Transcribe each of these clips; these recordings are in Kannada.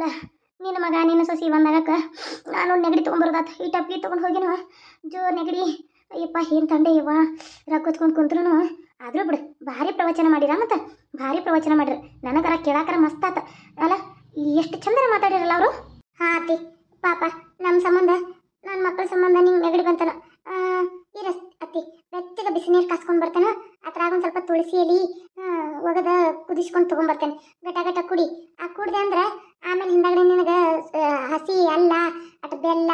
ಅಲ್ಲ, ನಿನ್ನ ಮಗ, ನಿನ್ನ ಸೊಸಿ ಬಂದಾಗಕ್ಕ ನಾನು ನೆಗಡಿ ತೊಗೊಂಬರ್ದಾತ ಈ ಟಪ್ಲಿ ತೊಗೊಂಡು ಹೋಗಿನ. ಜೋರ್ ನೆಗಡಿ. ಅಯ್ಯಪ್ಪ, ಏನು ತಂದೆ ಇವ? ರೊಕ್ಕತ್ಕೊಂಡು ಕುಂತ್ರು ಆದರೂ ಬಿಡು, ಭಾರಿ ಪ್ರವಚನ ಮಾಡಿರ ಮತ್ತು? ಭಾರಿ ಪ್ರವಚನ ಮಾಡಿರ. ನನಗರ ಕೇಳಾಕರ ಮಸ್ತ್ ಆತ. ಅಲ್ಲ ಎಷ್ಟು ಚಂದನ ಮಾತಾಡಿರಲ್ಲ ಅವರು? ಹಾಂ ಅತಿ ಪಾಪ ನಮ್ಮ ಸಂಬಂಧ ನನ್ನ ಮಕ್ಕಳ ಸಂಬಂಧ ನಿಂಗೆ ನೆಗಡಿ ಬಂತಲ್ಲ. ಈ ರಸ್ ಅತ್ತಿ, ಬೆಚ್ಚಗ ಬಿಸಿನೀರು ಕಾಸ್ಕೊಂಡು ಬರ್ತಾನ? ಅದ್ರಾಗ ಒಂದು ಸ್ವಲ್ಪ ತುಳಸಿ ಎಲೆ ಒಗದ ಕುದಿಸ್ಕೊಂಡು ತೊಗೊಂಬರ್ತೇನೆ. ಗಟ ಗಟ ಕುಡಿ ಆ ಕುಡ್ದೆ ಅಂದ್ರೆ ಆಮೇಲೆ ಹಿಂದಾಗಡೆ ನಿನಗೆ ಹಸಿ ಅಲ್ಲ ಅಟ್ ಬೆಲ್ಲ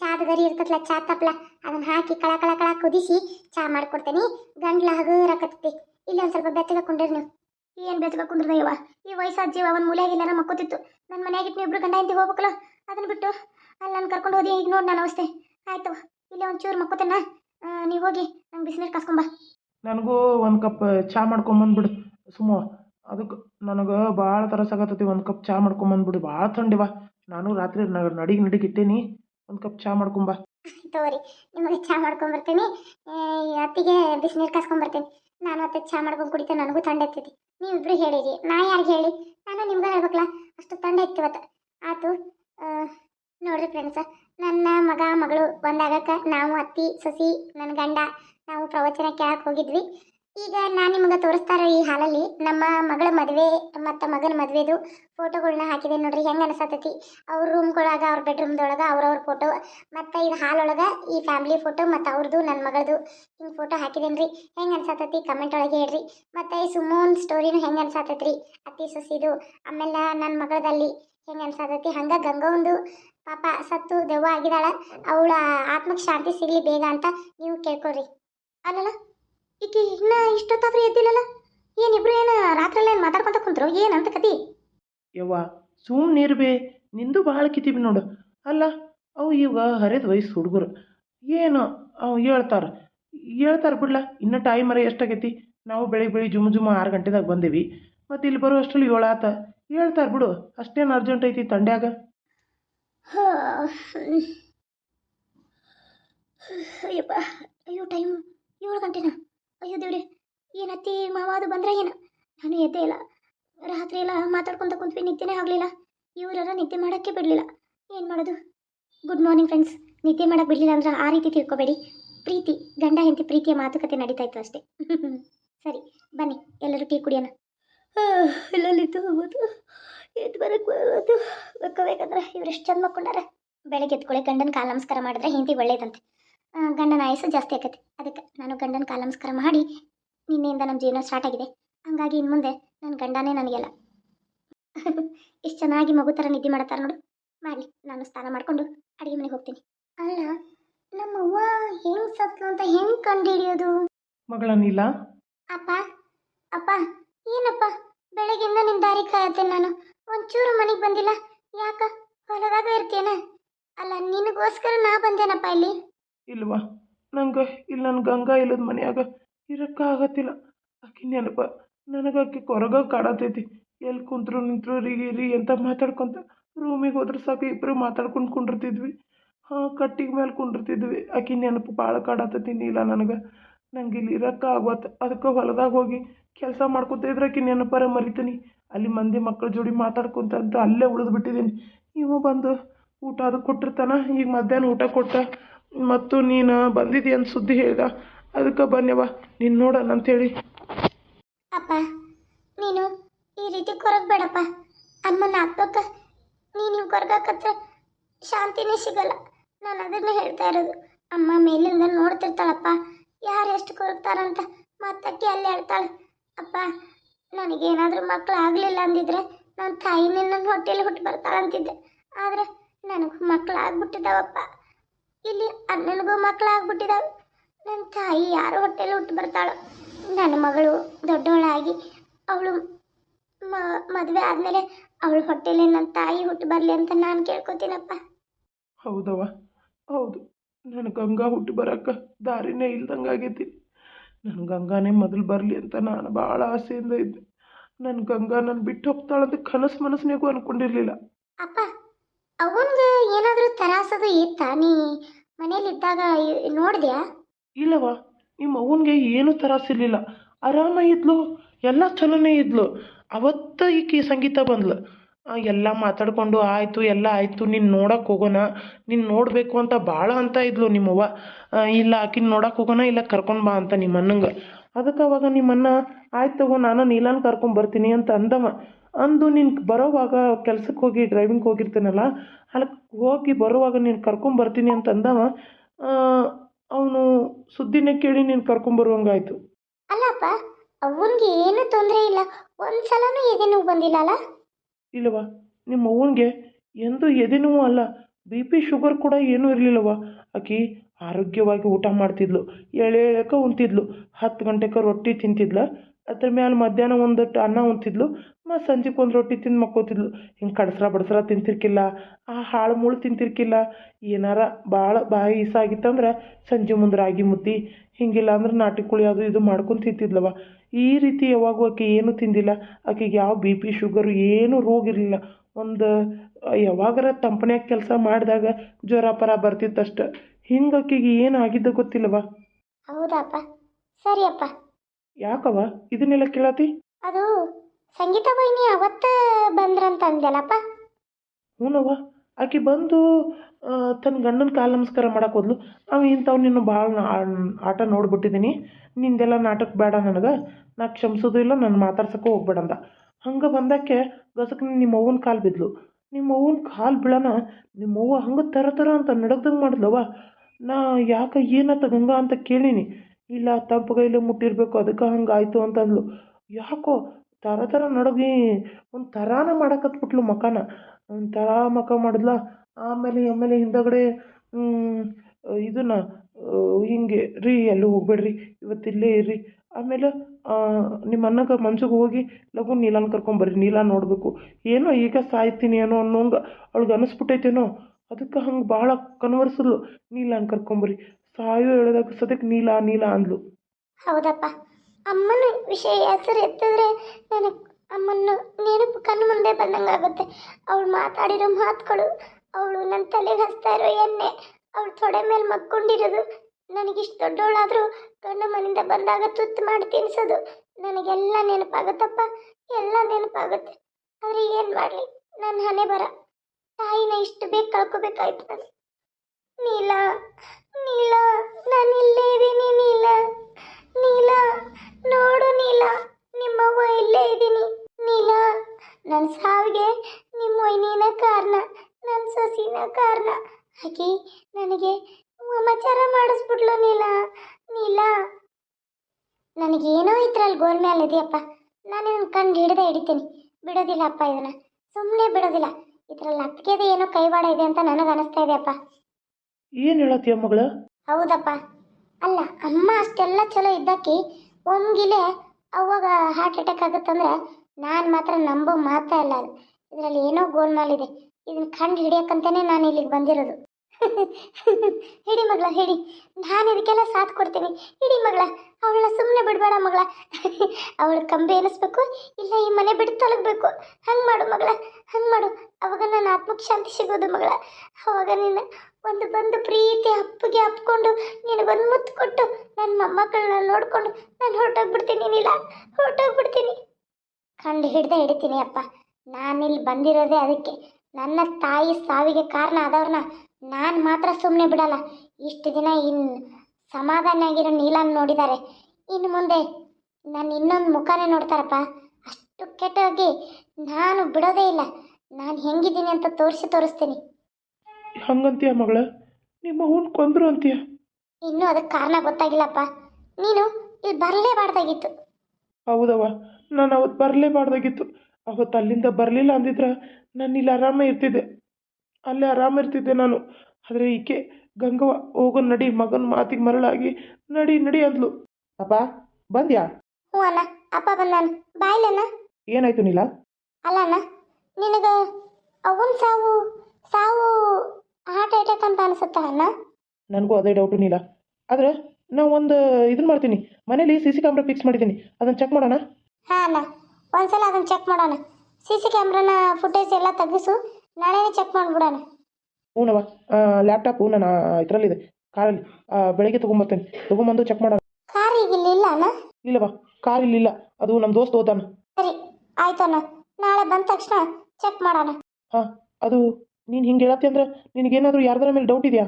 ಚಾದ ಗರಿ ಇರ್ತತ್ಲ ಚಾ ತಪ್ಲ ಅದನ್ನ ಹಾಕಿ ಕಳ ಕಳ ಕಳ ಕುದಿಸಿ ಚಾ ಮಾಡ್ಕೊಡ್ತೇನೆ. ಗಂಡ್ಲ ಹಗುರಕತ್ತಿ ಇಲ್ಲಿ ಒಂದು ಸ್ವಲ್ಪ ಬೆಚ್ಚಗ ಕುಂಡ್ರಿ ನೀವು. ಏನು ಬೆಚ್ಚಗ ಕುಂದ್ರದ ಇವ? ಈ ವಯಸ್ಸಾದ ಜೀವ ಒಂದು ಮೂಲೆಯಾಗಿ ನಮ್ಮ ಮಕ್ಕೋತಿತ್ತು. ನನ್ನ ಮನೆಯಾಗಿ ನೀವು ಇಬ್ರು ಗಂಡ ಇಂತಿ ಹೋಗ್ಬೇಕಲ್ಲ ಅದನ್ನ ಬಿಟ್ಟು ಅಲ್ಲಿ ನಾನು ಕರ್ಕೊಂಡು ಹೋದಿ, ಈಗ ನೋಡಿ ನಾನು ಅವಸ್ಥೆ. ಆಯ್ತು, ಇಲ್ಲಿ ಒಂಚೂರು ಮಕ್ಕೋತೇನ? ನೀವು ಹೋಗಿ ನಂಗೆ ಬಿಸಿನೀರು ಕಾಸ್ಕೊಂಬ ನನಗೂ ಒಂದು ಕಪ್ ಚಾ ಮಾಡ್ಕೊಂಬಂದ್ಬಿಡು ಸುಮ್ಮ ಅದಕ್ಕೆ ನನಗೆ ಭಾಳ ತರಸಾಗತ್ತೈತಿ ಒಂದು ಕಪ್ ಚಾ ಮಾಡ್ಕೊಂಬಂದ್ಬಿಡು ಭಾಳ ಥಂಡಿವ ನಾನು ರಾತ್ರಿ ನಡಿಗೆ ನಡಿಗೆ ಇಟ್ಟೇನಿ. ಒಂದು ಕಪ್ ಚಾ ಮಾಡ್ಕೊಂಬ ತಗೋರಿ ನಿಮಗೆ ಚಹಾ ಮಾಡ್ಕೊಂಬರ್ತೀನಿ ಅತ್ತಿಗೆ ಬಿಸಿನೀರು ಕಾಸ್ಕೊಂಬರ್ತೀನಿ ನಾನು ಅತ್ತೆ ಚಹಾ ಮಾಡ್ಕೊಂಡು ಕುಡಿತೇನೆ, ನನಗೂ ತಂಡ ಎತ್ತೈತಿ ನೀವಿಬ್ರು ಹೇಳಿರಿ. ನಾ ಯಾರಿಗೆ ಹೇಳಿ? ನಾನು ನಿಮ್ಗೆ ಹೇಳ್ಬೇಕಲ್ಲ, ಅಷ್ಟು ತಂಡ ಇತ್ತಿವತ್ತು ಆತು ನೋಡ್ರಿ ಫ್ರೆಂಡ್ಸ ನನ್ನ ಮಗ, ಮಗಳು ಒಂದಾಗಕ್ಕೆ ನಾವು ಅತ್ತಿ, ಸೊಸಿ ನನ್ನ ಗಂಡ, ನಾವು ಪ್ರವಚನ ಕೇಳಕ್ಕೆ ಹೋಗಿದ್ವಿ. ಈಗ ನಾನು ನಿಮ್ಗೆ ತೋರಿಸ್ತಾರ ಈ ಹಾಲಲ್ಲಿ ನಮ್ಮ ಮಗಳ ಮದುವೆ ಮತ್ತು ಮಗನ ಮದುವೆದು ಫೋಟೋಗಳನ್ನ ಹಾಕಿದೆ ನೋಡ್ರಿ, ಹೆಂಗೆ ಅನಿಸತೈತಿ? ಅವ್ರ ರೂಮ್ಗೊಳಗ ಅವ್ರ ಬೆಡ್ರೂಮ್ದೊಳಗೆ ಅವ್ರವ್ರ ಫೋಟೋ ಮತ್ತು ಇದು ಹಾಲೊಳಗೆ ಈ ಫ್ಯಾಮಿಲಿ ಫೋಟೋ ಮತ್ತು ಅವ್ರದ್ದು ನನ್ನ ಮಗಳದು ಹಿಂಗೆ ಫೋಟೋ ಹಾಕಿದೇನು ರೀ ಹೆಂಗೆ ಅನ್ಸತೈತಿ? ಕಮೆಂಟ್ ಒಳಗೆ ಹೇಳ್ರಿ. ಮತ್ತು ಈ ಸುಮೋನ್ ಸ್ಟೋರಿನೂ ಹೆಂಗೆ ಅನ್ಸತೈತಿ ರೀ ಅತ್ತಿ, ಸೊಸಿದು, ಆಮೇಲೆ ನನ್ನ ಮಗಳದಲ್ಲಿ ಹೆಂಗೆ ಅನ್ಸತೈತಿ? ಹಂಗೆ ಗಂಗವಂದು ಪಾಪ ಸತ್ತು ದೆವ್ವ ಆಗಿದಾಳ. ಅವಳ ಆತ್ಮಕ್ಕೆ ಶಾಂತಿ ಸಿಗಲಿ ಬೇಗ ಅಂತ ನೀವು ಕೇಳ್ಕೊಳ್ರಿ. ಅಲ್ಲಲ್ಲ? ಈಕಿ ಇನ್ನ ಇಷ್ಟೊತ್ತಾದ್ರೂ ಎದ್ದಿಲ್ಲಲ್ಲ? ಏನಿಬ್ರು ಏನು ರಾತ್ರಿ ಏನು ಮಾತಾಡ್ಕೊಂತ ಕುಂತ್ರು? ಏನಂತ ಕತಿ? ಯವ್ವ ಸುಮ್ಮನೆ ಇರ್ಬೇ ನಿಂದು ಭಾಳ ಕಿತಿಬಿ ನೋಡು. ಅಲ್ಲ ಅವು ಇವ ಹರಿದ ವಯಸ್ಸು ಹುಡುಗರು. ಏನು ಅವು ಹೇಳ್ತಾರೆ? ಹೇಳ್ತಾರೆ ಬಿಡ್ಲ ಇನ್ನೂ ಟೈಮರೆ ಎಷ್ಟಾಗೈತಿ? ನಾವು ಬೆಳಿಗ್ಗೆ ಬೆಳಿಗ್ಗೆ ಜುಮ್ ಜುಮ್ ಆರು ಗಂಟೆದಾಗ ಬಂದೇವಿ. ಮತ್ತು ಇಲ್ಲಿ ಬರೋ ಅಷ್ಟರಲ್ಲಿ ಏಳಾತ ಆತ. ಹೇಳ್ತಾರೆ ಬಿಡು ಅಷ್ಟೇನು ಅರ್ಜೆಂಟ್ ಐತಿ ತಂಡ್ಯಾಗ? ಅಯ್ಯಪ್ಪ ಅಯ್ಯೋ ಟೈಮ್ ಏಳು ಗಂಟೆನ? ಅಯ್ಯೋ ದೇವ್ರಿ, ಏನು ಅತ್ತಿ, ಮಾವ ಅದು ಬಂದ್ರೆ ಏನು? ನಾನು ಎದ್ದೇ ಇಲ್ಲ. ರಾತ್ರಿ ಎಲ್ಲ ಮಾತಾಡ್ಕೊಂತ ಕುಂತ್ವಿ, ನಿದ್ದೆನೇ ಆಗಲಿಲ್ಲ. ಇವರರ ನಿದ್ದೆ ಮಾಡೋಕ್ಕೆ ಬಿಡಲಿಲ್ಲ. ಏನು ಮಾಡೋದು? ಗುಡ್ ಮಾರ್ನಿಂಗ್ ಫ್ರೆಂಡ್ಸ್ ನಿದ್ದೆ ಮಾಡೋಕ್ಕೆ ಬಿಡಲಿಲ್ಲ ಅಂದ್ರೆ ಆ ರೀತಿ ತಿಳ್ಕೊಬೇಡಿ. ಪ್ರೀತಿ, ಗಂಡ ಹೆಂಡತಿ ಪ್ರೀತಿಯ ಮಾತುಕತೆ ನಡೀತಾ ಇತ್ತು ಅಷ್ಟೇ. ಸರಿ, ಬನ್ನಿ, ಎಲ್ಲರೂ ಟೀ ಕುಡಿಯೋಣ. ಇಲ್ಲಲ್ಲಿತ್ತು ಹೋಗೋದು? ಎದ್ದು ಬರಕ್ಕೆ ಇವರೆಷ್ಟು ಚಂದ ಮಕ್ಕೊಂಡಾರ? ಬೆಳಗ್ಗೆ ಎತ್ಕೊಳ್ಳಿ ಗಂಡನ ಕಾಲ ನಮಸ್ಕಾರ ಮಾಡಿದ್ರೆ ಹೆಂಡತಿ ಒಳ್ಳೇದಂತೆ. ಗಂಡನ ಆಯಸ್ಸು ಜಾಸ್ತಿ ಆಕತಿ. ಅದಕ್ಕೆ ನಾನು ಗಂಡನ ಕಾಲಮಸ್ಕಾರ ಮಾಡಿ ನಿನ್ನೆಯಿಂದ ನಮ್ಮ ಜೀವನ ಸ್ಟಾರ್ಟ್ ಆಗಿದೆ. ಹಂಗಾಗಿ ಇನ್ನು ಮುಂದೆ ನನ್ನ ಗಂಡನೇ ನನಗೆಲ್ಲ. ಎಷ್ಟು ಚೆನ್ನಾಗಿ ಮಗು ಥರ ನಿದ್ದೆ ಮಾಡ್ತಾರೆ ನೋಡು. ಮಾಡಿ ನಾನು ಸ್ನಾನ ಮಾಡಿಕೊಂಡು ಅಡುಗೆ ಮನೆಗೆ ಹೋಗ್ತೀನಿ. ಅಲ್ಲ ನಮ್ಮವ್ವ ಹೆಂಗೆ ಸತ್ಲು ಅಂತ ಹೆಂಗೆ ಕಂಡುಹಿಡಿಯೋದು? ಮಗಳ ನೀಲ. ಅಪ್ಪ ಅಪ್ಪ ಏನಪ್ಪ? ಬೆಳಗಿಂದ ನಿನ್ನ ದಾರಿ ಕಾಯತ್ತೇನೆ ನಾನು. ಒಂಚೂರು ಮನೆಗೆ ಬಂದಿಲ್ಲ. ಯಾಕ? ಹೊಲದಾಗ ಇರ್ತೇನೆ ಅಲ್ಲ ನಿನಗೋಸ್ಕರ ನಾ ಬಂದೇನಪ್ಪ ಇಲ್ಲಿ? ಇಲ್ವಾ? ನಂಗೆ ಇಲ್ಲಿ ನನ್ನ ಗಂಗಾ ಇಲ್ಲದ ಮನೆಯಾಗ ಇರಕ್ಕೆ ಆಗತ್ತಿಲ್ಲ. ಆಕೆ ನೆನಪ ನನಗೆ ಆಕೆ ಕೊರಗ ಕಾಡತೈತಿ. ಎಲ್ಲಿ ಕುಂತ್ರು ನಿಂತ್ರು ರೀ ರೀ ಅಂತ ಮಾತಾಡ್ಕೊತ ರೂಮಿಗೆ ಹೋದ್ರೆ ಸಾಕು ಇಬ್ಬರು ಮಾತಾಡ್ಕೊಂಡು ಕುಂಡಿರ್ತಿದ್ವಿ. ಹಾಂ, ಕಟ್ಟಿಗೆ ಮೇಲೆ ಕುಂಡಿರ್ತಿದ್ವಿ. ಆಕೆ ನೆನಪು ಭಾಳ ಕಾಡತೈತಿ ನೀಲ ನನಗೆ. ನಂಗೆ ಇಲ್ಲಿ ಇರೋಕ್ಕೆ ಆಗವತ್ತು. ಅದಕ್ಕೆ ಹೊಲದಾಗ ಹೋಗಿ ಕೆಲಸ ಮಾಡ್ಕೊತ ಇದ್ರೆ ಆಕೆ ನೆನಪರ ಮರಿತೀನಿ. ಅಲ್ಲಿ ಮಂದಿ ಮಕ್ಕಳ ಜೋಡಿ ಮಾತಾಡ್ಕೊತ ಅಂತ ಅಲ್ಲೇ ಉಳಿದು ಬಿಟ್ಟಿದ್ದೀನಿ ಇವ ಬಂದು ಊಟ ಅದು ಕೊಟ್ಟಿರ್ತಾನೆ. ಈಗ ಮಧ್ಯಾಹ್ನ ಊಟ ಕೊಟ್ಟ. ಮತ್ತು ನೀನು ಬಂದಿದ್ದೀಯ ಅಂತ ಸುದ್ದಿ ಹೇಳ್ದ. ಅದಕ್ಕೆ ಬನ್ಯವ ನೀನು ನೋಡೋಣ ಹೇಳಿ ಅಪ್ಪ, ನೀನು ಈ ರೀತಿ ಕೊರಗಬೇಡಪ್ಪ ಅಮ್ಮನ ಹಾಕ್ಬೇಕ ನೀನು ಕೊರಗಾಕತ್ರ ಶಾಂತಿನೇ ಸಿಗಲ್ಲ. ನಾನು ಅದನ್ನ ಹೇಳ್ತಾ ಇರೋದು. ಅಮ್ಮ ಮೇಲಿಂದ ನೋಡ್ತಿರ್ತಾಳಪ್ಪ. ಯಾರು ಎಷ್ಟು ಕೊರಗ್ತಾರಂತ ಮತ್ತಕ್ಕೆ ಅಲ್ಲಿ ಹೇಳ್ತಾಳೆ. ಅಪ್ಪ, ನನಗೇನಾದರೂ ಮಕ್ಕಳು ಆಗಲಿಲ್ಲ ಅಂದಿದ್ರೆ ನನ್ನ ತಾಯಿ ನನ್ನ ಹೊಟ್ಟೆಯಲ್ಲಿ ಹುಟ್ಟು ಬರ್ತಾಳಂತಿದ್ದೆ. ಆದ್ರೆ ನನಗೆ ಮಕ್ಕಳು ಆಗ್ಬಿಟ್ಟಿದ್ದಾವಪ್ಪ ಇಲ್ಲಿ ಅದ್ ಮಕ್ಕಳಾಗ್ಬಿಟ್ಟಿದ್ದಾವೆ ನನ್ನ ತಾಯಿ ಯಾರು ಹೊಟ್ಟೆಯಲ್ಲಿ ಹುಟ್ಟು ಬರ್ತಾಳು. ನನ್ನ ಮಗಳು ದೊಡ್ಡವಳಾಗಿ ಅವಳು ಮದುವೆ ಆದಮೇಲೆ ಅವಳ ಹೊಟ್ಟೆಲಿ ನನ್ನ ತಾಯಿ ಹುಟ್ಟು ಬರಲಿ ಅಂತ ನಾನು ಕೇಳ್ಕೊತೀನಪ್ಪ. ಹೌದವ ಹೌದು. ನನ್ನ ಗಂಗಾ ಹುಟ್ಟು ಬರೋಕ್ಕೆ ದಾರಿನೇ ಇಲ್ದಂಗೆ ಆಗೈತಿ. ನನ್ನ ಗಂಗಾನೇ ಮೊದಲು ಬರಲಿ ಅಂತ ನಾನು ಭಾಳ ಆಸೆಯಿಂದ ಇದ್ದೆ. ನನ್ನ ಗಂಗಾ ನನ್ನ ಬಿಟ್ಟು ಹೋಗ್ತಾಳಂತ ಕನಸು ಮನಸ್ಸಿನಾಗೂ ಅನ್ಕೊಂಡಿರ್ಲಿಲ್ಲ. ಅಪ್ಪ ಅವನ್ಗೆ ಏನಾದರೂ ತರಾಸದು ಇತ್ತ? ನೀ ಮನೇಲಿದ್ದಾಗ ನೋಡ್ದ್ಯಾ? ಇಲ್ಲವ ನಿಮ್ಮ ಅವ್ವನಿಗೆ ಏನೂ ತರಾಸಿರ್ಲಿಲ್ಲ. ಆರಾಮ ಇದ್ಲು, ಎಲ್ಲ ಚಲೋನೇ ಇದ್ಲು. ಅವತ್ತ ಈಕಿ ಸಂಗೀತ ಬಂದ್ಲು. ಎಲ್ಲ ಮಾತಾಡ್ಕೊಂಡು ಆಯಿತು, ಎಲ್ಲ ಆಯಿತು, ನೀನು ನೋಡಕ್ಕೆ ಹೋಗೋಣ ನಿನ್ನ ನೋಡಬೇಕು ಅಂತ ಭಾಳ ಅಂತ ಇದ್ಲು ನಿಮ್ಮವ್ವ. ಇಲ್ಲ, ಆಕಿನ ನೋಡಕ್ಕೆ ಹೋಗೋಣ ಇಲ್ಲ, ಕರ್ಕೊಂಡು ಬಾ ಅಂತ ನಿಮ್ಮ ಅಣ್ಣಂಗೆ ಅದಕ್ಕೆ ಅವಾಗ ನಿಮ್ಮ ಅಣ್ಣ ಆಯ್ತು ತಗೋ, ನಾನು ನೀಲನ್ ಕರ್ಕೊಂಡು ಬರ್ತೀನಿ ಅಂತ ಅಂದವ. ಅಂದು ನೀನು ಬರೋವಾಗ ಕೆಲ್ಸಕ್ಕೆ ಹೋಗಿ ಡ್ರೈವಿಂಗ್ ಹೋಗಿರ್ತೀನಲ್ಲ ಅಲ್ಲಿ ಹೋಗಿ ಬರುವಾಗ ನೀನು ಕರ್ಕೊಂಬರ್ತೀನಿ ಬರ್ತೀನಿ ಅಂತ ಅಂದವ ಅವನು ಸುದ್ದಿನೇ ಕೇಳಿ ನೀನು ಕರ್ಕೊಂಬರುವಂಗಾಯ್ತು ಅಲ್ಲಪ್ಪ ಅವನಿಗೆ ಏನು ತೊಂದರೆ ಇಲ್ಲ. ಒಂದ್ಸಲನೂ ಎದೆ ನೋವು ಬಂದಿಲ್ಲ ಅಲ್ಲ? ಇಲ್ಲವ ನಿಮ್ಮ ಅವ್ವನಿಗೆ ಎಂದೂ ಎದೆ ನೋವು ಅಲ್ಲ. ಬಿ ಪಿ ಶುಗರ್ ಕೂಡ ಏನೂ ಇರಲಿಲ್ಲವ ಆಕಿ ಆರೋಗ್ಯವಾಗಿ ಊಟ ಮಾಡ್ತಿದ್ಲು ಎಳೆ ಎಳೆಕ ಉಣ್ತಿದ್ಲು ಹತ್ತು ಗಂಟೆಗೆ ರೊಟ್ಟಿ ತಿಂತಿದ್ಲ. ಅದ್ರ ಮ್ಯಾಲೆ ಮಧ್ಯಾಹ್ನ ಒಂದು ಅನ್ನ ಉಣ್ತಿದ್ಲು, ಮತ್ತು ಸಂಜೆಗೆ ಒಂದು ರೊಟ್ಟಿ ತಿಂದು ಮಕ್ಕೋತಿದ್ಲು. ಹಿಂಗೆ ಕಡ್ಸ್ರ ಬಡ್ಸ್ರ ತಿಂತಿರ್ಕಿಲ್ಲ, ಆ ಹಾಳು ಮುಳು ತಿಂತಿರ್ಕಿಲ್ಲ. ಏನಾರ ಭಾಳ ಬಾಯಿ ಈಸಾಗಿತ್ತಂದ್ರೆ ಸಂಜೆ ಮುಂದೆ ರಾಗಿ ಮುದ್ದೆ, ಹಿಂಗಿಲ್ಲ ಅಂದ್ರೆ ನಾಟಿ ಕೋಳಿ ಅದು ಇದು ಮಾಡ್ಕೊಂಡು ತಿಂತಿದ್ಲವ. ಈ ರೀತಿ ಯಾವಾಗೂ ಆಕೆ ಏನು ತಿಂದಿಲ್ಲ. ಆಕೆಗೆ ಯಾವ ಬಿ ಪಿ, ಶುಗರು ಏನೂ ರೋಗ ಇರಲಿಲ್ಲ. ಒಂದು ಯಾವಾಗಾರ ತಂಪನ್ಯಾಗ ಕೆಲಸ ಮಾಡಿದಾಗ ಜ್ವರ ಪರ ಬರ್ತಿತ್ತಷ್ಟೆ. ಹಿಂಗೆ ಆಕೆಗೆ ಏನು ಆಗಿದ್ದ ಗೊತ್ತಿಲ್ಲವ? ಹೌದಪ್ಪ. ಸರಿಯಪ್ಪ. ಯಾಕವ ಇದನ್ನೆಲ್ಲ ಕೇಳತಿ? ಅದು ಸಂಗೀತ ವಹಿನಿ ಅವತ್ತ ಬಂದ್ರಂತ ಅಂದ್ಯಲ್ಲಪ್ಪ. ಹ್ಞೂನವ್ವ ಆಕೆ ಬಂದು ತನ್ನ ಗಂಡನ ಕಾಲು ನಮಸ್ಕಾರ ಮಾಡಕ್ಕೆ ಹೋದ್ಲು. ಅವ ಇಂಥವ್ ನಿನ್ನ ಭಾಳ ಆಟ ನೋಡ್ಬಿಟ್ಟಿದ್ದೀನಿ ನಿಂದೆಲ್ಲ ನಾಟಕ ಬೇಡ ನನಗೆ. ನಾ ಕ್ಷಮಿಸೋದು ಇಲ್ಲ ನಾನು ಮಾತಾಡ್ಸಕ್ಕೂ ಹೋಗ್ಬೇಡ ಅಂತ ಹಂಗೆ ಬಂದಕ್ಕೆ ಗಸಕ್ ನಿಮ್ಮ ಅವ್ವನ ಕಾಲು ಬಿದ್ಲು. ನಿಮ್ಮ ಅವ್ವನ ಕಾಲು ಬೀಳನ ನಿಮ್ಮ ಅವ್ವ ಹಂಗೆ ತರ ತರ ಅಂತ ನಡಗ್ದಂಗೆ ಮಾಡಿದ್ಲವ್ವ. ನಾ ಯಾಕೆ ಏನತ್ತ ಗಂಗಾ ಅಂತ ಕೇಳೀನಿ. ಇಲ್ಲ ತಂಪಗೈಲೆ ಮುಟ್ಟಿರ್ಬೇಕು, ಅದಕ್ಕೆ ಆಯಿತು ಅಂತಂದ್ಲು. ಯಾಕೋ ಥರ ಥರ ನಡಗಿ ಒಂದು ಥರಾನ ಮಾಡಕತ್ಬಿಟ್ಲು ಮಖನ ಒಂಥರ ಥರ ಮಖ ಮಾಡಿದ್ಲ. ಆಮೇಲೆ ಆಮೇಲೆ ಹಿಂದಗಡೆ ಇದನ್ನ ಹಿಂಗೆ, ರೀ, ಎಲ್ಲೂ ಹೋಗ್ಬೇಡ್ರಿ, ಇವತ್ತು ಇಲ್ಲೇ ಇರ್ರಿ. ಆಮೇಲೆ ನಿಮ್ಮ ಅಣ್ಣಗೆ ಮನ್ಸಿಗೆ ಹೋಗಿ ಲಘು ನೀಲಾನ ಕರ್ಕೊಂಬರ್ರಿ ನೀಲ ನೋಡಬೇಕು. ಏನೋ ಈಗ ಸಾಯ್ತೀನಿ ಏನೋ ಅನ್ನೋಂಗೆ ಅವ್ಳಿಗೆ ಅನಿಸ್ಬಿಟ್ಟೈತೇನೋ. ಅದಕ್ಕೆ ಹಂಗೆ ಭಾಳ ಕನ್ವರ್ಸಲು ನೀಲನ ಕರ್ಕೊಂಬರ್ರಿ ಸಾಯೋ ಹೇಳಿದಾಗ ಸದ್ಯಕ್ಕೆ ನೀಲ ನೀಲ ಅಂದ್ಲು. ಹೌದಪ್ಪ. ಅಮ್ಮನ ವಿಷಯ ಹೆಸರು ಎತ್ತಿದ್ರೆ ನನಗೆ ಅಮ್ಮನ ನೆನಪು ಕಣ್ಣು ಮುಂದೆ ಬಂದಂಗಾಗುತ್ತೆ ಅವಳು ಮಾತಾಡಿರೋ ಮಾತುಗಳು, ಅವಳು ನನ್ನ ತಲೆಗೆ ಹಚ್ತಾ ಇರೋ ಎಣ್ಣೆ, ಅವಳು ತೊಡೆ ಮೇಲೆ ಮಕ್ಕೊಂಡಿರೋದು ನನಗಿಷ್ಟು ದೊಡ್ಡವಳಾದರೂ ಗಂಡ ಮನೆಯಿಂದ ಬಂದಾಗ ತುತ್ತು ಮಾಡಿ ತಿನ್ಸೋದು ನನಗೆಲ್ಲ ನೆನಪಾಗುತ್ತಪ್ಪ. ಎಲ್ಲ ನೆನಪಾಗುತ್ತೆ. ಆದರೆ ಏನು ಮಾಡಲಿ? ನನ್ನ ಹಣೆ ಬರ. ತಾಯಿನ ಇಷ್ಟು ಬೇಗ ಕಳ್ಕೊಬೇಕಾಯ್ತು ನಾನು ನೀಲ ನೀಲ, ನಾನು ಇಲ್ಲೇ ಇದ್ದೀನಿ, ನೀಲ. ನೀಲ, ನೋಡು ನೀಲ ನಿಮ್ಮವ್ವ ಇಲ್ಲೇ ಇದ್ದೀನಿ. ನೀಲ ನನ್ನ ಸಾವಿಗೆ ನಿಮ್ಮ ವೈನಿನ ಕಾರಣ ನನ್ನ ಸೊಸಿನ ಕಾರಣ. ಹಾಗೆ ನನಗೆ ಸಮಾಚಾರ ಮಾಡಿಸ್ಬಿಡ್ಲು ನೀಲ. ನೀಲ, ನನಗೇನೋ ಇದ್ರಲ್ಲಿ ಗೋಲ್ ಮೇಲೆ ಇದೆಯಪ್ಪ. ನಾನು ಇದನ್ನು ಕಂಡು ಹಿಡ್ದೆ ಹಿಡಿತೀನಿ. ಬಿಡೋದಿಲ್ಲಪ್ಪ ಇದನ್ನು. ಸುಮ್ಮನೆ ಬಿಡೋದಿಲ್ಲ. ಇದ್ರಲ್ಲಿ ಅತ್ತಿಗೆದು ಏನೋ ಕೈವಾಡ ಇದೆ ಅಂತ ನನಗೆ ಅನಿಸ್ತಾ ಇದೆಯಪ್ಪ. ಏನು ಹೇಳತ್ತೀಯ ಮಗಳ? ಹೌದಪ್ಪ. ಅಲ್ಲ, ಅಮ್ಮ ಅಷ್ಟೆಲ್ಲ ಚಲೋ ಇದ್ದಕ್ಕೆ ಒಮ್ಗಿಲೆ ಅವಾಗ ಹಾರ್ಟ್ ಅಟ್ಯಾಕ್ ಆಗುತ್ತಂದ್ರೆ ನಾನು ಮಾತ್ರ ನಂಬೋ ಮಾತೇ ಅಲ್ಲ ಅದು. ಇದರಲ್ಲಿ ಏನೋ ಗೋಲ್ಮಾಲ್ ಇದೆ. ಇದನ್ನ ಕಂಡು ಹಿಡಿಯಕ್ಕಂತಾನೆ ನಾನು ಇಲ್ಲಿಗೆ ಬಂದಿರೋದು. ಹಿಡಿ ಮಗಳ, ಹಿಡಿ. ನಾನು ಇದಕ್ಕೆಲ್ಲ ಸಾಥ್ ಕೊಡ್ತೀನಿ. ಹಿಡಿ ಮಗಳ, ಅವಳನ್ನ ಸುಮ್ಮನೆ ಬಿಡಬೇಡ ಮಗಳ. ಅವಳ ಕಂಬಿ ಎನಿಸ್ಬೇಕು, ಇಲ್ಲ ಈ ಮನೆ ಬಿಟ್ಟು ತೊಲಗಬೇಕು. ಹಂಗೆ ಮಾಡು ಮಗಳ, ಹಂಗೆ ಮಾಡು. ಅವಾಗ ನನ್ನ ಆತ್ಮಕ್ಕೆ ಶಾಂತಿ ಸಿಗೋದು ಮಗಳ. ಅವಾಗ ನಿನ್ನ ಒಂದು ಬಂದು ಪ್ರೀತಿ ಅಪ್ಪಿಗೆ ಅಪ್ಕೊಂಡು ಬಂದು ಮುತ್ತು ಕೊಟ್ಟು ನನ್ನ ಮೊಮ್ಮಕ್ಕಳನ್ನ ನೋಡಿಕೊಂಡು ನಾನು ಹೊರಟೋಗ್ಬಿಡ್ತೀನಿ ನೀಲ ಹೊರಟೋಗ್ಬಿಡ್ತೀನಿ. ಕಂಡು ಹಿಡ್ದೆ ಹಿಡಿತೀನಿ ಅಪ್ಪ. ನಾನಿಲ್ಲಿ ಬಂದಿರೋದೇ ಅದಕ್ಕೆ. ನನ್ನ ತಾಯಿ ಸಾವಿಗೆ ಕಾರಣ ಆದವ್ರನ್ನ ನಾನು ಮಾತ್ರ ಸುಮ್ಮನೆ ಬಿಡಲ್ಲ. ಇಷ್ಟು ದಿನ ಇನ್ನು ಸಮಾಧಾನ ಆಗಿರೋ ನೀಲನ್ನು ನೋಡಿದ್ದಾರೆ ಇನ್ನು ಮುಂದೆ ನಾನು ಇನ್ನೊಂದು ಮುಖನೇ ನೋಡ್ತಾರಪ್ಪ. ಅಷ್ಟು ಕೆಟ್ಟೋಗಿ ನಾನು ಬಿಡೋದೇ ಇಲ್ಲ. ನಾನು ಹೆಂಗಿದ್ದೀನಿ ಅಂತ ತೋರಿಸಿ ತೋರಿಸ್ತೀನಿ. ಹಂಗಂತೀಯ ಮಗಳ? ನಿಮ್ಮ ಹೂನ್ ಕೊಂದ್ರು ಅಂತೀಯ? ಇನ್ನೂ ಅದಕ್ಕೆ ಕಾರಣ ಗೊತ್ತಾಗಿಲ್ಲಪ್ಪ. ನೀನು ಇಲ್ಲಿ ಬರಲೇಬಾರ್ದಾಗಿತ್ತು. ಹೌದವ್ವ ನಾನು ಅವತ್ತು ಬರಲೇಬಾರ್ದಾಗಿತ್ತು. ಅವತ್ತು ಅಲ್ಲಿಂದ ಬರಲಿಲ್ಲ ಅಂದಿದ್ರೆ ನಾನು ಇಲ್ಲಿ ಆರಾಮ ಇರ್ತಿದ್ದೆ. ಅಲ್ಲೇ ಆರಾಮ ಇರ್ತಿದ್ದೆ ನಾನು. ಆದರೆ ಈಕೆ ಗಂಗವ್ವ ಹೋಗೋ ನಡಿ ಮಗನ ಮಾತಿಗೆ ಮರಳಾಗಿ ನಡಿ ನಡಿ ಅಂದ್ಲು. ಅಪ್ಪ ಬಂದ್ಯಾ? ಹ್ಞೂ ಅಣ್ಣ ಅಪ್ಪ ಬಂದಾನ. ಬಾಯ್ಲಣ್ಣ ಏನಾಯ್ತು ನೀಲ? ಅಲ್ಲ ಅಣ್ಣ ನಿನಗೆ ಅವನ ಸಾವು ಸಾವು ಅಂತ ಅನಿಸುತ್ತಾ ಅಣ್ಣ? ನನಗೂ ಅದೇ ಡೌಟ್ ನೀಲ. ಆದ್ರೆ ನಾವು ಒಂದು ಇದನ್ನ ಮಾಡ್ತೀನಿ. ಮನೇಲಿ ಸಿ ಸಿ ಕ್ಯಾಮ್ರಾ ಫಿಕ್ಸ್ ಮಾಡಿದ್ದೀನಿ. ಅದನ್ನ ಚೆಕ್ ಮಾಡೋಣ? ಹಾಂ ಅಣ್ಣ. ಒಂದ್ಸಲ ಅದನ್ನ ಚೆಕ್ ಮಾಡೋಣ. ಸಿ ಸಿ ಕ್ಯಾಮ್ರಾನ ಫುಟೇಜ್ ಎಲ್ಲ ತೆಗಿಸು ನಾಳೆನೇ ಚೆಕ್ ಮಾಡಿಬಿಡೋಣ. ಹ್ಞೂನವ ಲ್ಯಾಪ್ಟಾಪು ನನ್ನ ಇದರಲ್ಲಿದೆ. ಕಾರಲ್ಲಿ. ಬೆಳಗ್ಗೆ ತೊಗೊಂಬರ್ತೇನೆ. ತೊಗೊಂಬಂದು ಚೆಕ್ ಮಾಡೋಣ. ಕಾರ್ ಈಗ ಇಲ್ಲಿ ಇಲ್ಲ ಅಣ್ಣ? ಇಲ್ಲವ್ವ. ಕಾರ್ ಇಲ್ಲಿಲ್ಲ ಅದು ನಮ್ಮ ದೋಸ್ತ್ ಹೋದಾನ ಸರಿ ಆಯ್ತು ಅಣ್ಣ. ನಾಳೆ ಬಂದ ತಕ್ಷಣ ಚೆಕ್ ಮಾಡೋಣ. ಹಾಂ ಅದು ನೀನು ಹಿಂಗೆ ಹೇಳತ್ತಿ ಅಂದ್ರೆ ನಿನಗೇನಾದರೂ ಯಾರ್ದಾರ ಮೇಲೆ ಡೌಟ್ ಇದೆಯಾ?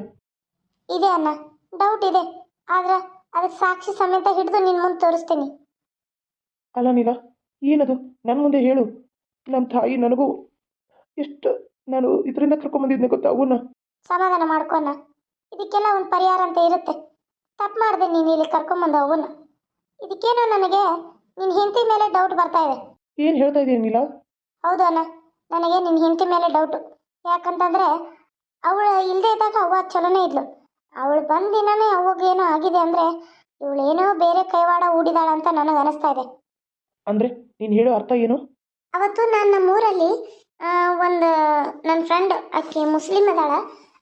ಇದೆ ಅಣ್ಣ ಡೌಟ್ ಇದೆ. ಆದ್ರೆ ಅದಕ್ಕೆ ಸಾಕ್ಷಿ ಸಮೇತ ಹಿಡಿದು ನಿನ್ನ ಮುಂದೆ ತೋರಿಸ್ತೀನಿ. ಅಲ್ಲ ನೀಲ ಏನದು? ನನ್ನ ಮುಂದೆ ಹೇಳು. ನಮ್ಮ ತಾಯಿ ನನಗೂ ಎಷ್ಟು ನಾನು ಇದರಿಂದ ಕರ್ಕೊಂಬಂದಿದ್ದೆ ಗೊತ್ತಾ ಅವನ್ನ ಸಮಾಧಾನ ಮಾಡ್ಕೊಣ್ಣ ಇದಕ್ಕೆಲ್ಲ ಒಂದು ಪರಿಹಾರ ಅಂತ ಇರುತ್ತೆ. ತಪ್ಪು ಮಾಡಿದೆ ನೀನು ಇಲ್ಲಿ ಕರ್ಕೊಂಬಂದ ಅವನ್ನ ಇದಕ್ಕೇನೋ ನನಗೆ ನಿನ್ನ ಹೆಂಡತಿ ಮೇಲೆ ಡೌಟ್ ಬರ್ತಾ ಇದೆ. ಏನು ಹೇಳ್ತಾ ಇದೀಯ ನೀಲ? ಹೌದು ಅಣ್ಣ ನನಗೆ ನಿನ್ನ ಹೆಂಡತಿ ಮೇಲೆ ಡೌಟು ಯಾಕಂತಂದರೆ ಅವಳು ಇಲ್ಲದೆ ಇದ್ದಾಗ ಅವ್ವ ಚಲೋನೇ ಇದ್ಲು. ಅವಳು ಬಂದ ದಿನನೇ ಏನೋ ಆಗಿದೆ ಅಂದರೆ ಇವಳೇನೋ ಬೇರೆ ಕೈವಾಡ ಹೂಡಿದಾಳ ಅಂತ ನನಗೆ ಅನಿಸ್ತಾ ಇದೆ. ಅಂದರೆ ನೀನು ಹೇಳೋ ಅರ್ಥ ಏನು? ಅವತ್ತು ನಾನು ನಮ್ಮೂರಲ್ಲಿ ಒಂದು ನನ್ನ ಫ್ರೆಂಡ್ ಆಕೆ ಮುಸ್ಲಿಮ್ ಅದಾಳ.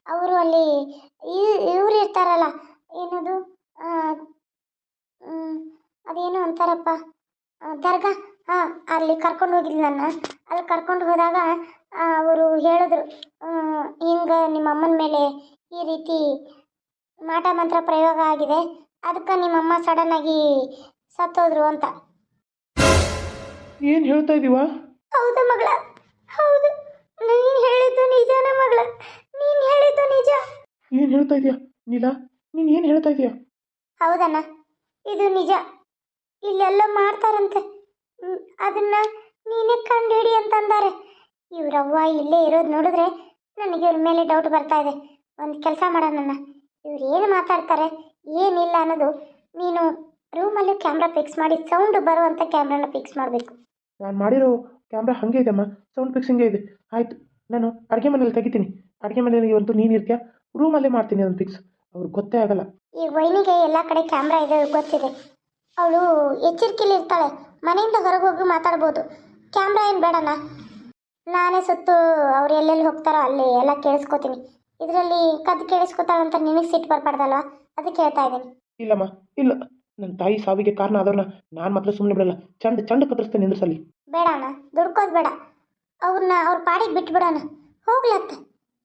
ಅವರು ಅಲ್ಲಿ ಇವ್ರು ಇರ್ತಾರಲ್ಲ ಏನದು ಅದೇನು ಅದೇನೋ ಅಂತಾರಪ್ಪ ದರ್ಗಾ ಹಾಂ ಅಲ್ಲಿ ಕರ್ಕೊಂಡು ಹೋಗಿದ್ಲು ನನ್ನ. ಅಲ್ಲಿ ಕರ್ಕೊಂಡು ಹೋದಾಗ ಅವರು ಹೇಳಿದ್ರು ಹಿಂಗೆ ನಿಮ್ಮ ಅಮ್ಮನ ಮೇಲೆ ಈ ರೀತಿ ಮಾಟ ಮಂತ್ರ ಪ್ರಯೋಗ ಆಗಿದೆ ಅದಕ್ಕೆ ನಿಮ್ಮಮ್ಮ ಸಡನ್ನಾಗಿ ಸತ್ತೋದ್ರು ಅಂತ. ಏನು ಹೇಳ್ತಾ ಇದೀವ? ಹೌದು ಮಗಳ ಹೌದು ನೀನು ಹೇಳಿದ್ದು ನಿಜನ ಮಗಳ ನೀನು ಹೇಳಿದ್ದು ನಿಜ. ಏನು ಹೇಳ್ತಾ ಇದೀಯ ನೀಲ? ನೀನು ಏನು ಹೇಳ್ತಾ ಇದೀಯ? ಹೌದಣ್ಣ ಇದು ನಿಜ. ಇಲ್ಲೆಲ್ಲ ಮಾಡ್ತಾರಂತೆ. ಅದನ್ನ ನೀನೇ ಕಂಡುಹಿಡಿ ಅಂತಂದಾರೆ. ಇವ್ರವ್ವ ಇಲ್ಲೇ ಇರೋದು ನೋಡಿದ್ರೆ ನನಗೆ ಇವ್ರ ಮೇಲೆ ಡೌಟ್ ಬರ್ತಾ ಇದೆ. ಒಂದು ಕೆಲಸ ಮಾಡೋಣ ಇವ್ರು ಏನು ಮಾತಾಡ್ತಾರೆ ಏನಿಲ್ಲ ಅನ್ನೋದು ನೀನು ರೂಮಲ್ಲಿ ಕ್ಯಾಮ್ರಾ ಫಿಕ್ಸ್ ಮಾಡಿ ಸೌಂಡ್ ಬರುವಂಥ ಕ್ಯಾಮ್ರಾನ ಫಿಕ್ಸ್ ಮಾಡಬೇಕು. ನಾನು ಮಾಡಿರೋ ಕ್ಯಾಮ್ರಾ ಹಾಗೆ ಇದೆ ಅಮ್ಮ. ಸೌಂಡ್ ಫಿಕ್ಸಿಂಗೇ ಇದೆ. ಆಯಿತು ನಾನು ಅಡುಗೆ ಮನೇಲಿ ತೆಗಿತೀನಿ. ಅಡುಗೆ ಮನೇಲಿ ಇವತ್ತು ನೀನು ಇರ್ತೀಯ? ರೂಮಲ್ಲೇ ಮಾಡ್ತೀನಿ ಅದನ್ನು ಫಿಕ್ಸ್ ಅವ್ರಿಗೆ ಗೊತ್ತೇ ಆಗಲ್ಲ. ಈ ವೈನಿಗೆ ಎಲ್ಲ ಕಡೆ ಕ್ಯಾಮ್ರಾ ಇದೆ ಗೊತ್ತಿದೆ. ಅವಳು ಎಚ್ಚರಿಕೆಯಲ್ಲಿ ಇರ್ತಾಳೆ. ಮನೆಯಿಂದ ಹೊರಗೆ ಹೋಗಿ ಮಾತಾಡ್ಬೋದು. ಕ್ಯಾಮ್ರಾ ಏನು ಬೇಡಣ್ಣ. ನಾನೇ ಸುತ್ತು ಅವ್ರು ಎಲ್ಲೆಲ್ಲಿ ಹೋಗ್ತಾರೋ ಅಲ್ಲಿ ಎಲ್ಲ ಕೇಳಿಸ್ಕೊತೀನಿ. ಇದರಲ್ಲಿ ಕದ್ದು ಕೇಳಿಸ್ಕೊತಾಳೆ ಅಂತ ನಿನಗೆ ಸಿಟ್ಟು ಬರ್ಬಾರ್ದಲ್ವಾ? ಅದಕ್ಕೆ ಹೇಳ್ತಾ ಇದ್ದೀನಿ. ಇಲ್ಲಮ್ಮ ಇಲ್ಲ. ನನ್ನ ತಾಯಿ ಸಾವಿಗೆ ಕಾರಣ ಆದವ್ರನ್ನ ನಾನು ಮಾತ್ರ ಸುಮ್ಮನೆ ಬಿಡಲ್ಲ. ಚಂದ ಚಂದ ಕತ್ತರಿಸ್ತೇನೆ ನಿಂದ್ರಸಲ್ಲಿ. ಬೇಡ ಅಣ್ಣ ದುಡ್ಕೋದು ಬೇಡ. ಅವ್ರನ್ನ ಅವ್ರ ಪಾಡಿಗೆ ಬಿಟ್ಬಿಡೋಣ. ಹೋಗ್ಲತ್ತ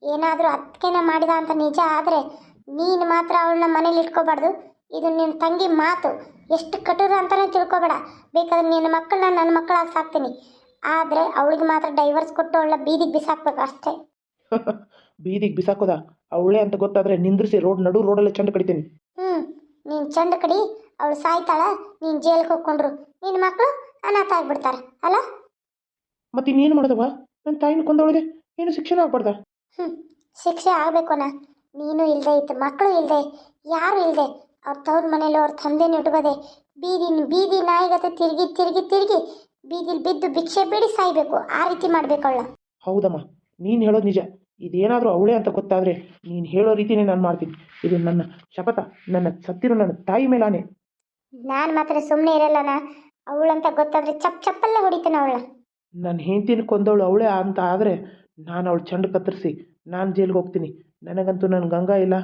ಏನಾದರೂ ಅದಕ್ಕೇನ ಮಾಡಿದ ಅಂತ ನಿಜ ಆದರೆ ನೀನು ಮಾತ್ರ ಅವಳನ್ನ ಮನೇಲಿ ಇಟ್ಕೋಬಾರ್ದು. ಇದು ನಿನ್ನ ತಂಗಿ ಮಾತು. ಎಷ್ಟು ಕಠೋರ ಅಂತಲೇ ತಿಳ್ಕೊಬೇಡ. ಬೇಕಾದ್ರೆ ನಿನ್ನ ಮಕ್ಕಳನ್ನ ನನ್ನ ಮಕ್ಕಳಾಗಿ ಸಾಕ್ತೀನಿ. ಆದರೆ ಅವಳಿಗೆ ಮಾತ್ರ ಡೈವರ್ಸ್ ಕೊಟ್ಟು ಅವಳ ಬೀದಿಗೆ ಬಿಸಾಕ್ಬೇಕು ಅಷ್ಟೇ. ಬೀದಿಗೆ ಬಿಸಾಕೋದ? ಅವಳೇ ಅಂತ ಗೊತ್ತಾದ್ರೆ ನಿಂದ್ರಿಸಿ ರೋಡ್ ನಡು ರೋಡಲ್ಲೇ ಚಂದ ಕಡಿತೀನಿ. ಹ್ಞೂ ನೀನು ಚಂದ ಕಡಿ. ಅವಳು ಸಾಯ್ತಾಳ ನೀನು ಜೈಲಿಗೆ ಹೋಗ್ಕೊಂಡ್ರು. ನಿನ್ನ ಮಕ್ಕಳು ಅನಾಥ ಆಗ್ಬಿಡ್ತಾರೆ ಅಲ್ಲ? ಮತ್ತೆ ಇನ್ನೇನು ಮಾಡಿದವ ನನ್ನ ತಾಯಿನ ಕೊಂದವಳಿಗೆ ಏನು ಶಿಕ್ಷಣ ಆಗ್ಬಾರ್ದ? ಹ್ಞೂ ಶಿಕ್ಷೆ ಆಗಬೇಕು ಅಣ್ಣ. ನೀನು ಇಲ್ಲದೆ ಇತ್ತು ಮಕ್ಕಳು ಇಲ್ಲದೆ ಯಾರು ಇಲ್ಲದೆ ಅವ್ರ ತವ್ರ ಮನೇಲಿ ಅವ್ರ ತಂದೆನ ಇಟ್ಕೋದೆ ಬೀದಿ ಬೀದಿ ನಾಯಿಗತೆ ತಿರುಗಿ ತಿರುಗಿ ತಿರುಗಿ ಬೀದಿಲಿ ಬಿದ್ದು ಭಿಕ್ಷೆ ಬೇಡಿ ಸಾಯ್ಬೇಕು. ಆ ರೀತಿ ಮಾಡ್ಬೇಕು ಅವಳ. ಹೌದಮ್ಮ ನೀನು ಹೇಳೋದು ನಿಜ. ಇದೇನಾದರೂ ಅವಳೇ ಅಂತ ಗೊತ್ತಾದ್ರೆ ನೀನು ಹೇಳೋ ರೀತಿನೇ ನಾನು ಮಾಡ್ತೀನಿ. ಇದು ನನ್ನ ಶಪಥ ನನ್ನ ಸತ್ತಿರೋ ನನ್ನ ತಾಯಿ ಮೇಲಾನೆ. ನಾನು ಮಾತ್ರ ಸುಮ್ಮನೆ ಇರಲ್ಲನ ಅವಳಂತ ಗೊತ್ತಾದ್ರೆ ಚಪ್ ಚಪ್ಪಲ್ಲೇ ಹೊಡಿತಾನೆ ಅವಳ. ನನ್ನ ಹೆಂಡತಿನ ಕೊಂದವಳು ಅವಳೇ ಅಂತ ಆದರೆ ನಾನು ಅವಳು ಚಂಡ ಕತ್ತರಿಸಿ ನಾನು ಜೈಲಿಗೆ ಹೋಗ್ತೀನಿ. ನನಗಂತೂ ನನ್ನ ಗಂಗಾ ಇಲ್ಲ.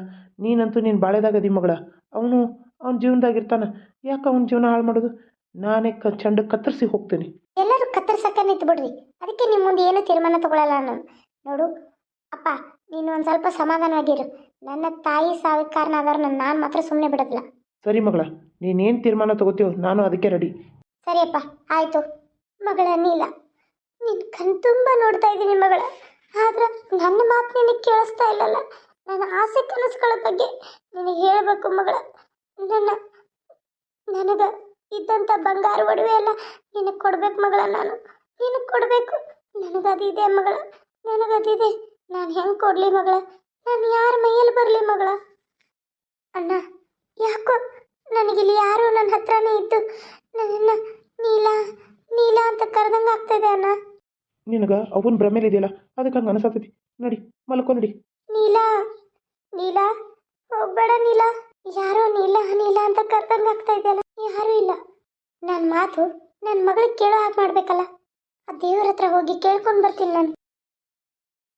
ನೀನಂತೂ ನೀನು ಬಾಳೆದಾಗದಿ ಮಗಳ. ಅವನು ಅವನ ಜೀವನದಾಗಿರ್ತಾನೆ. ಯಾಕೆ ಅವನ ಜೀವನ ಹಾಳು ಮಾಡೋದು? ನಾನೇ ಕ ಚಂಡ ಕತ್ತರಿಸಿ ಹೋಗ್ತೀನಿ. ಎಲ್ಲರೂ ಕತ್ತರ್ಸಕ್ಕೆ ನಿಂತು ಬಿಡ್ರಿ. ಅದಕ್ಕೆ ನಿಮ್ಮ ಮುಂದೆ ಏನು ತೀರ್ಮಾನ ತಗೊಳ್ಳಲ್ಲ ನಾನು. ನೋಡು ಅಪ್ಪ ನೀನು ಒಂದು ಸ್ವಲ್ಪ ಸಮಾಧಾನವಾಗಿರು ನನ್ನ ತಾಯಿ ಸಾವಿಗೆ ಕಾರಣ ಆದವ್ರನ್ನ ನಾನು ಮಾತ್ರ ಸುಮ್ಮನೆ ಬಿಡೋದಿಲ್ಲ. ಸರಿ ಮಗಳ ನೀನೇನು ತೀರ್ಮಾನ ತಗೋತೀವೋ ನಾನು ಅದಕ್ಕೆ ರೆಡಿ. ಸರಿಯಪ್ಪ ಆಯಿತು. ಮಗಳ ನೀಲ ನೀನು ಕಣ್ ತುಂಬ ನೋಡ್ತಾ ಇದ್ದೀನಿ ಮಗಳ. ಆದ್ರೆ ನನ್ನ ಮಾತು ನಿನಗೆ ಕೇಳಿಸ್ತಾ ಇಲ್ಲಲ್ಲ? ನನ್ನ ಆಸೆ ಕನಸುಗಳ ಬಗ್ಗೆ ನಿನಗೆ ಹೇಳಬೇಕು ಮಗಳ. ನನ್ನ, ನನಗೆ ಇದ್ದಂಥ ಬಂಗಾರ ಒಡವೆ ಎಲ್ಲ ನಿನಗೆ ಕೊಡ್ಬೇಕು ಮಗಳ ನಾನು. ನಿನಗೆ ಕೊಡಬೇಕು. ನನಗದಿದೆ ಮಗಳ. ನನಗದಿದೆ. ನಾನು ಹೆಂಗೆ ಕೊಡಲಿ ಮಗಳ? ನಾನು ಯಾರ ಮೈಯಲ್ಲಿ ಬರಲಿ ಮಗಳ? ಅಣ್ಣ, ಯಾಕೋ ನನಗಿಲ್ಲಿ ಯಾರು ನನ್ನ ಹತ್ರನೇ ಇದ್ದು ನನ್ನನ್ನು ನೀಲ ನೀಲ ಅಂತ ಕರೆದಂಗೆ ಅಣ್ಣ. ನಿನಗೆ ಅವನ ಭ್ರಮೇಲಿದೆಯಲ್ಲ ಅದಕ್ಕೆ ಹಂಗೆ ಅನಿಸತ್ತೈತಿ ನಡಿ, ಮಲ್ಕೊ ನಡಿ. ನೀಲಾ ನೀಲಾ, ಹೋಗ್ಬೇಡ ನೀಲಾ. ಯಾರೋ ನೀಲಾ, ನೀಲ ಅಂತ ಕರ್ದಂಗೆ ಆಗ್ತಾ ಇದೆಯಲ್ಲ, ಯಾರೂ ಇಲ್ಲ. ನನ್ನ ಮಾತು ನನ್ನ ಮಗಳಿಗೆ ಕೇಳೋ ಹಾಗೆ ಮಾಡ್ಬೇಕಲ್ಲ. ಆ ದೇವ್ರ ಹತ್ರ ಹೋಗಿ ಕೇಳ್ಕೊಂಡು ಬರ್ತೀನಿ ನಾನು.